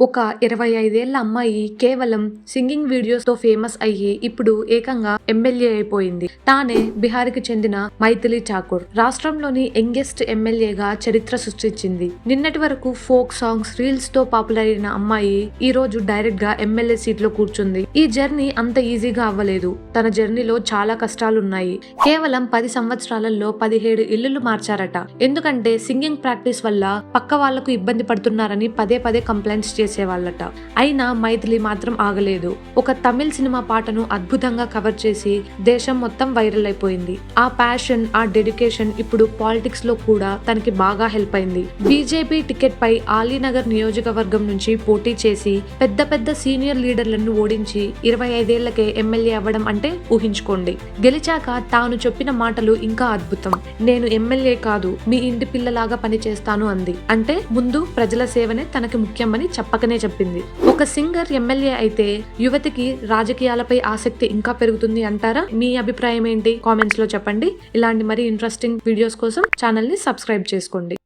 ఒక ఇరవై ఐదేళ్ళ అమ్మాయి కేవలం సింగింగ్ వీడియోస్తో ఫేమస్ అయ్యి ఇప్పుడు ఏకంగా ఎమ్మెల్యే అయిపోయింది. తానే బీహార్కి చెందిన మైథిలి ఠాకూర్. రాష్ట్రంలోని యంగెస్ట్ ఎమ్మెల్యేగా చరిత్ర సృష్టించింది. నిన్నటి వరకు ఫోక్ సాంగ్స్ రీల్స్తో పాపులర్ అయిన అమ్మాయి ఈ రోజు డైరెక్ట్గా ఎమ్మెల్యే సీట్లో కూర్చుంది. ఈ జర్నీ అంత ఈజీగా అవ్వలేదు. తన జర్నీలో చాలా కష్టాలున్నాయి. కేవలం పది సంవత్సరాలలో పదిహేడు ఇల్లులు మార్చారట. ఎందుకంటే సింగింగ్ ప్రాక్టీస్ వల్ల పక్క వాళ్ళకు ఇబ్బంది పడుతున్నారని పదే పదే కంప్లైంట్స్ చేసేవాళ్ళట. అయినా మైథిలి మాత్రం ఆగలేదు. ఒక తమిళ్ సినిమా పాటను అద్భుతంగా కవర్ చేసి దేశం మొత్తం వైరల్ అయిపోయింది. ఆ ప్యాషన్ ఆ డెడికేషన్ ఇప్పుడు పాలిటిక్స్లో కూడా తనకి బాగా హెల్ప్ అయింది. బీజేపీ టికెట్ పై ఆలీనగర్ నియోజకవర్గం నుంచి పోటీ చేసి పెద్ద పెద్ద సీనియర్ లీడర్లను ఓడించి ఇరవై ఐదేళ్ళకే ఎమ్మెల్యే అవ్వడం అంటే ఊహించుకోండి. గెలిచాక తాను చెప్పిన మాటలు ఇంకా అద్భుతం. నేను ఎమ్మెల్యే కాదు మీ ఇంటి పిల్లలాగా పనిచేస్తాను అంది. అంటే ముందు ప్రజల సేవనే తనకి ముఖ్యమని పక్కనే చెప్పింది. ఒక సింగర్ ఎమ్మెల్యే అయితే యువతికి రాజకీయాలపై ఆసక్తి ఇంకా పెరుగుతుంది అంటారా? మీ అభిప్రాయం ఏంటి? కామెంట్స్లో చెప్పండి. ఇలాంటి మరి ఇంట్రెస్టింగ్ వీడియోస్ కోసం ఛానల్ని సబ్స్క్రైబ్ చేసుకోండి.